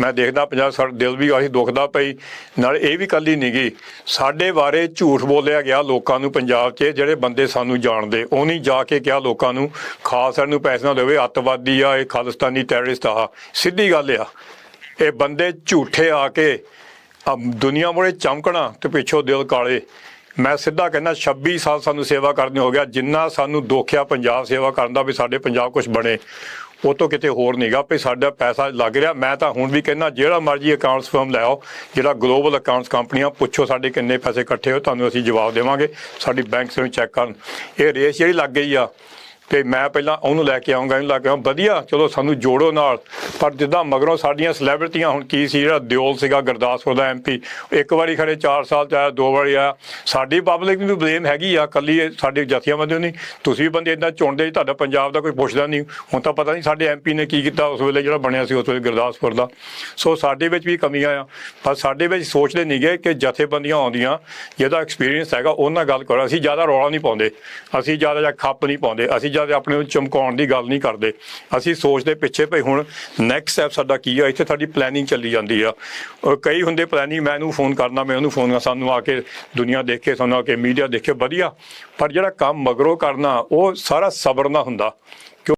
ਮੈਂ ਦੇਖਦਾ ਪੰਜਾਬ ਸਾਡਾ ਦਿਲ ਵੀ ਆਹੀ ਦੁਖਦਾ ਪਈ। ਨਾਲ ਇਹ ਵੀ ਕੱਲੀ ਨਹੀਂ ਗਈ। ਸਾਡੇ ਬਾਰੇ ਝੂਠ ਬੋਲਿਆ ਗਿਆ ਲੋਕਾਂ ਨੂੰ ਪੰਜਾਬ 'ਚ, ਜਿਹੜੇ ਬੰਦੇ ਸਾਨੂੰ ਜਾਣਦੇ, ਉਹ ਨਹੀਂ ਜਾ ਕੇ ਕਿਹਾ ਲੋਕਾਂ ਨੂੰ, ਖਾਲਸਾ ਨੂੰ ਪੈਸੇ ਨਾ ਦੇਵੇ, ਅੱਤਵਾਦੀ ਆ, ਇਹ ਖਾਲਿਸਤਾਨੀ ਟੈਰਰਿਸਟ ਆ। ਸਿੱਧੀ ਗੱਲ ਆ, ਇਹ ਬੰਦੇ ਝੂਠੇ ਆ ਕੇ ਆ ਦੁਨੀਆ ਮੋੜੇ ਚਮਕਣਾ ਤੇ ਪਿੱਛੋਂ ਦਿਲ ਕਾਲੇ। ਮੈਂ ਸਿੱਧਾ ਕਹਿੰਦਾ 26 ਸਾਲ ਸਾਨੂੰ ਸੇਵਾ ਕਰਨੀ ਹੋ ਗਿਆ, ਜਿੰਨਾ ਸਾਨੂੰ ਦੋਖਿਆ ਪੰਜਾਬ ਸੇਵਾ ਕਰਨ ਦਾ ਵੀ ਸਾਡੇ ਪੰਜਾਬ ਕੁਝ ਬਣੇ। ਉਹ ਤੋਂ ਕਿਤੇ ਹੋਰ ਨਹੀਂਗਾ ਵੀ ਸਾਡਾ ਪੈਸਾ ਲੱਗ ਰਿਹਾ। ਮੈਂ ਤਾਂ ਹੁਣ ਵੀ ਕਹਿੰਦਾ, ਜਿਹੜਾ ਮਰਜ਼ੀ ਅਕਾਊਂਟਸ ਫਰਮ ਲੈ ਆਓ, ਜਿਹੜਾ ਗਲੋਬਲ ਅਕਾਊਂਟਸ ਕੰਪਨੀਆਂ, ਪੁੱਛੋ ਸਾਡੇ ਕਿੰਨੇ ਪੈਸੇ ਇਕੱਠੇ ਹੋਏ, ਤੁਹਾਨੂੰ ਅਸੀਂ ਜਵਾਬ ਦੇਵਾਂਗੇ। ਸਾਡੀ ਬੈਂਕਸ ਨੂੰ ਚੈੱਕ ਕਰਨ। ਇਹ ਰੇਸ ਜਿਹੜੀ ਲੱਗ ਗਈ ਆ। ਤੇ ਮੈਂ ਪਹਿਲਾਂ ਉਹਨੂੰ ਲੈ ਕੇ ਆਉਂਗਾ, ਇਹਨੂੰ ਲੈ ਕੇ ਆਉਂ ਵਧੀਆ, ਚਲੋ ਸਾਨੂੰ ਜੋੜੋ ਨਾਲ। ਪਰ ਜਿੱਦਾਂ ਮਗਰੋਂ ਸਾਡੀਆਂ ਸੈਲੀਬ੍ਰਿਟੀਆਂ ਹੁਣ ਕੀ ਸੀ ਜਿਹੜਾ ਦਿਓਲ ਸੀਗਾ, ਗੁਰਦਾਸਪੁਰ ਦਾ ਐਮਪੀ ਇੱਕ ਵਾਰੀ ਖੜੇ 4 ਸਾਲ ਚ ਆਇਆ, ਦੋ ਵਾਰੀ ਆਇਆ। ਸਾਡੀ ਪਬਲਿਕ ਨੂੰ ਬਲੇਮ ਹੈਗੀ ਆ ਕੱਲੀ ਇਹ ਸਾਡੇ ਜਥੀਆਂ ਬੰਦੇ ਨਹੀਂ। ਤੁਸੀਂ ਵੀ ਬੰਦੇ ਇਦਾਂ ਚੁਣਦੇ, ਤੁਹਾਡਾ ਪੰਜਾਬ ਦਾ ਕੋਈ ਪੁੱਛਦਾ ਨਹੀਂ। ਹੁਣ ਤਾਂ ਪਤਾ ਨਹੀਂ ਸਾਡੇ ਐਮਪੀ ਨੇ ਕੀ ਕੀਤਾ ਉਸ ਵੇਲੇ ਜਿਹੜਾ ਬਣਿਆ ਸੀ ਉਸ ਵੇਲੇ ਗੁਰਦਾਸਪੁਰ ਦਾ। ਸੋ ਸਾਡੇ ਵਿੱਚ ਵੀ ਕਮੀਆਂ ਆ। ਪਰ ਸਾਡੇ ਵਿੱਚ ਸੋਚਦੇ ਨਹੀਂ ਗਏ ਕਿ ਜਥੇਬੰਦੀਆਂ ਆਉਂਦੀਆਂ, ਜਿਹਦਾ ਐਕਸਪੀਰੀਅੰਸ ਹੈਗਾ, ਉਹਨਾਂ ਗੱਲ ਕਰੋ। ਅਸੀਂ ਜ਼ਿਆਦਾ ਰੌਲਾ ਨਹੀਂ ਪਾਉਂਦੇ। ਅਸੀਂ ਜ਼ਿਆਦਾ ਜਾਂ ਖੱਪ ਨਹੀਂ ਪਾਉਂਦੇ। ਅਸੀਂ ਜ਼ਿਆਦਾ ਆਪਣੇ ਨੂੰ ਚਮਕਾਉਣ ਦੀ ਗੱਲ ਨਹੀਂ ਕਰਦੇ। ਅਸੀਂ ਸੋਚਦੇ ਪਿੱਛੇ ਭਈ ਹੁਣ ਨੈਕਸਟ ਸਟੈਪ ਸਾਡਾ ਕੀ ਆ? ਇੱਥੇ ਸਾਡੀ ਪਲੈਨਿੰਗ ਚੱਲੀ ਜਾਂਦੀ ਆ। ਕਈ ਹੁੰਦੇ ਪਲੈਨਿੰਗ ਮੈਂ ਇਹਨੂੰ ਫੋਨ ਕਰਨਾ ਮੈਂ ਉਹਨੂੰ ਫੋਨ ਸਾਨੂੰ ਆ ਕੇ ਦੁਨੀਆ ਦੇਖ ਕੇ ਸਾਨੂੰ ਆ ਕੇ ਮੀਡੀਆ ਦੇਖੇ, ਵਧੀਆ। ਪਰ ਜਿਹੜਾ ਕੰਮ ਮਗਰੋਂ ਕਰਨਾ, ਉਹ ਸਾਰਾ ਸਬਰ ਨਾਲ ਹੁੰਦਾ।